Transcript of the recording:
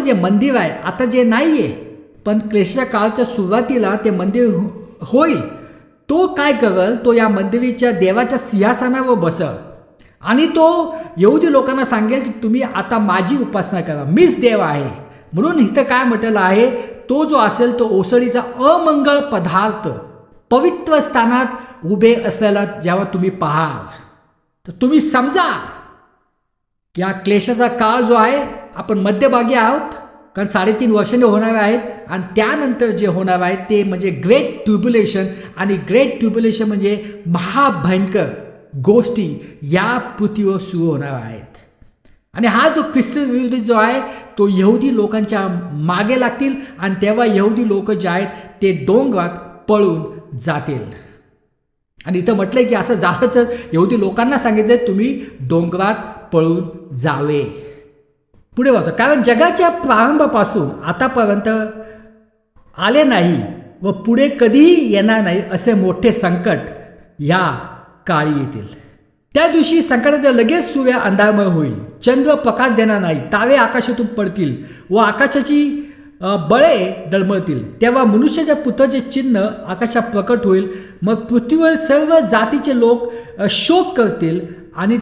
जे मंदिर आहे आता जे नाही आहे पण क्लेशाच्या काळच्या सुरुवातीला ते मंदिर हो-, होईल तो काय करल? तो या मंदिरीच्या देवाच्या सिंहासनावर बसल. आणि तो येऊदी लोकांना सांगेल की तुम्ही आता माझी उपासना करा मीच देव आहे. म्हणून इथं काय म्हटलं आहे तो जो असेल तो ओसळीचा अमंगळ पदार्थ पवित्र स्थानात उभे असलेला जेव्हा तुम्ही पाहाल तर तुम्ही समजा या क्लेशाचा काळ जो आहे आपण मध्यभागी आहोत कारण साडेतीन वर्षाने होणार आहेत आणि त्यानंतर जे होणार आहे ते म्हणजे ग्रेट ट्युब्युलेशन आणि ग्रेट ट्युब्युलेशन म्हणजे महाभयंकर गोष्टी या पृथ्वीवर सुरू होणार आहेत. आणि हा जो ख्रिस्ती विरोधी जो आहे तो यहुदी लोकांच्या मागे लागतील आणि तेव्हा यहुदी लोक जे आहेत ते डोंगरात पळून जातील. आणि इथं म्हटलंय की असं झालं तर यहुदी लोकांना सांगितलं तुम्ही डोंगरात पळून जावे. पुढे वाचतो. कारण जगाच्या प्रारंभापासून आतापर्यंत आले नाही व पुढे कधीही येणार नाही असे मोठे संकट या काळी येतील. त्या दिवशी संकटात लगेच सूर्य अंधारमय होईल. चंद्र प्रकाश देणार नाही. तारे आकाशातून पडतील व आकाशाची बळे डळमळतील. तेव्हा मनुष्याच्या पुत्राचे चिन्ह आकाशात प्रकट होईल. मग पृथ्वीवर सर्व जातीचे लोक शोक करतील आणि